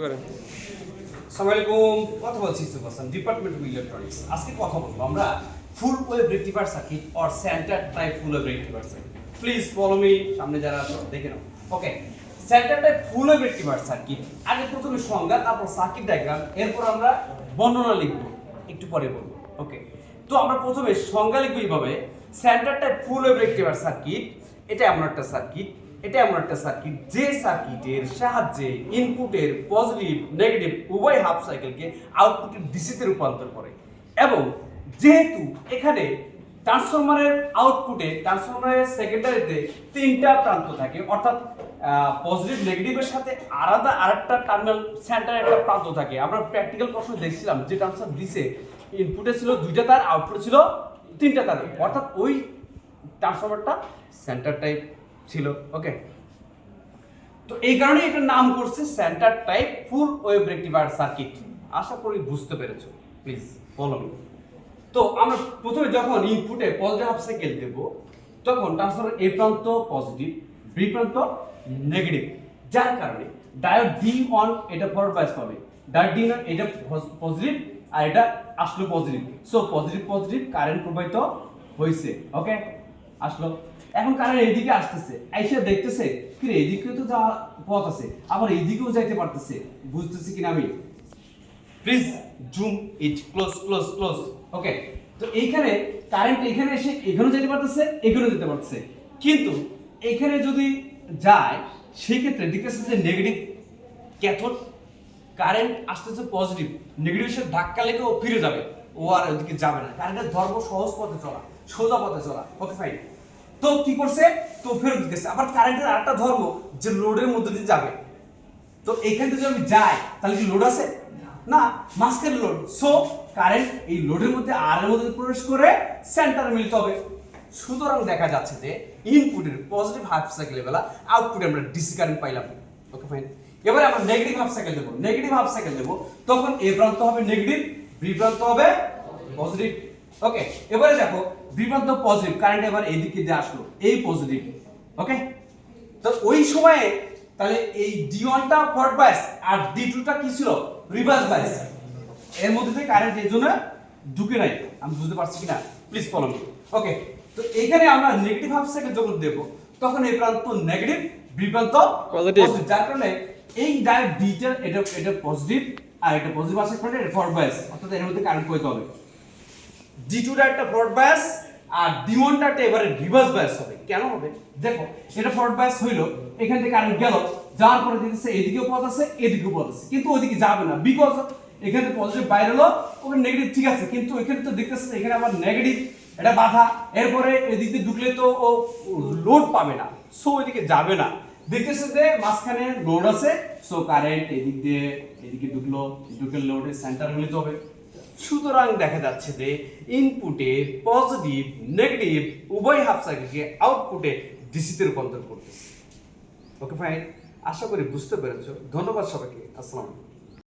করেন। সালামালাইকুম কথা বলছি সুপারসান ডিপার্টমেন্ট অফ ইলেকট্রনিক্স আজকে কথা বলব আমরা full wave rectifier circuit or centre type full wave rectifier circuit. Please follow me সামনে যারা আছো, দেখে নাও। Okay centre type full wave rectifier circuit. আগে প্রথমে সংজ্ঞা, তারপর সার্কিট ডায়াগ্রাম এরপর আমরা বর্ণনা লিখব। একটু পরে বলব। ওকে তো আমরা প্রথমে সংজ্ঞা লিখব এইভাবে। Centre type full wave rectifier circuit, এটা এমন একটা সার্কিট। এটা এমন একটা সার্কিট যে সার্কিটের সাহায্যে ইনপুটের পজিটিভ নেগেটিভ উভয় হাফ সাইকেলকে আউটপুটের ডিসিতে রূপান্তর করে। এবং যেহেতু এখানে ট্রান্সফরমারের আউটপুটে ট্রান্সফরমারের সেকেন্ডারিতে তিনটা প্রান্ত থাকে, অর্থাৎ পজিটিভ নেগেটিভের সাথে আলাদা আরেকটা টার্মিনাল সেন্টারে একটা প্রান্ত থাকে। আমরা প্র্যাকটিক্যাল প্রশ্ন দেখছিলাম যে ট্রান্সফার দিছে ইনপুটে ছিল দুইটা তার আউটপুটে ছিল তিনটা তার। অর্থাৎ ওই ট্রান্সফরমারটা সেন্টার টাইপ ছিল ওকে তো এই কারণে এটার নাম করছে center type full wave rectifier circuit আশা করি বুঝতে পেরেছ প্লিজ মি তো আমরা প্রথমে যখন ইনপুটে পজিটিভ হাফ সাইকেল দেব, তখন ট্রান্সফার এ প্রান্ত পজিটিভ বি প্রান্ত নেগেটিভ যার কারণে ডায়োড ডি অন এটা ফরওয়ার্ড বাইস পাবে ডায়োড ডি অন এটা পজিটিভ আর এটা আসলো positive so positive positive current প্রবাহিত হয়েছে ওকে আসলো। এখন কারেন্ট এইদিকে আসতেছে আইসা দেখতেছে কি রে তো যাওয়া পথ আছে আবার এইদিকেও যাইতে পারতেছে বুঝতেছি কিনা আমি? Please zoom it close close close okay তো এইখানে কারেন্ট এখানে এসে এখানেও যেতে পারতেছে এখানেও যেতে পারতেছে। কিন্তু এখানে যদি যায় সেই ক্ষেত্রে দেখতেছে যে নেগেটিভ ক্যাথোড কারেন্ট আসতেছে পজিটিভ নেগেটিভের সাথে ধাক্কা লেগে ও ফিরে যাবে। ও আর ওদিকে যাবে না। কারেন্টের ধর্ম সহজ পথে চলা সোজা পথে চলা। ওকে ফাইন তো কি করছে? তো ফেরত গেছে আবার কারেন্টের আরেকটা ধর্ম যে লোডের মধ্যে দিয়ে যাবে। তো এখান থেকে যদি আমি যাই, তাহলে কি লোড আছে? না মাস্কের লোড সো কারেন্ট এই লোডের মধ্যে আর এর মধ্যে প্রবেশ করে সেন্টারে মিলিত হবে। সুতরাং দেখা যাচ্ছে যে ইনপুটের পজিটিভ হাফ সাইকেল বেলা আউটপুটে আমরা ডিসি কারেন্ট পাইলাম। ওকে ফাইন এবারে আমরা নেগেটিভ হাফ সাইকেল দেবো। নেগেটিভ হাফ সাইকেল দেবো। তখন এ প্রান্ত হবে নেগেটিভ বি প্রান্ত হবে পজিটিভ ওকে এবারে দেখো পজিটিভ কারেন্ট এবার এইদিকে দিয়ে আসলো এই পজিটিভ ওকে তো ওই সময়ে তাহলে এই ডি ওয়ানটা ফরওয়ার্ড বাইস আর ডি টুটা কি ছিল? রিভার্স বাইস এর মধ্যে থেকে কারেন্ট জন্য ঢুকে নাই আমি বুঝতে পারছি কিনা? প্লিজ ফলো মি ওকে তো এখানে আমরা নেগেটিভ হাফ সেকেন্ড যখন দেব তখন এই প্রান্ত নেগেটিভ বি প্রান্ত Positive. positive, যার কারণে এই ডাইরেক্ট ডিটা এটা এটা পজিটিভ আর এটা পজিটিভ আসে এটা ফরওয়ার্ড বাইস অর্থাৎ এর মধ্যে কারেন্ট কইতে হবে। ডি টুটা একটা ফরওয়ার্ড বায়াস আর ডি ওয়ানটা এবারে রিভার্স বায়াস হবে। কেন হবে? দেখো, এটা বায়াস এখান থেকে গেল যাওয়ার পরে দেখতেছে এদিকেও পথ আছে, এদিকেও পথ আছে। কিন্তু ওইদিকে যাবে না বিকজ এখানে পজিটিভ বাইরে হলো ওখানে নেগেটিভ ঠিক আছে, কিন্তু এখানে তো দেখতেছে এখানে আবার নেগেটিভ এটা বাধা। এরপরে এদিক দিয়ে ঢুকলে তো ও লোড পাবে না সো এদিকে যাবে না। দেখতেছে যে মাঝখানে লোড আছে সো কারেন্ট এদিক দিয়ে, এদিকে ঢুকলো ঢুকে লোডের সেন্টার মিলিত হবে। সুতরাং দেখা যাচ্ছে যে ইনপুটে পজিটিভ নেগেটিভ উভয় হাফ সাইকেলকে আউটপুটে ডিসিতে রূপান্তর করতেছে। ওকে ফাইন আশা করি বুঝতে পেরেছ। ধন্যবাদ সবাইকে। আসসালাম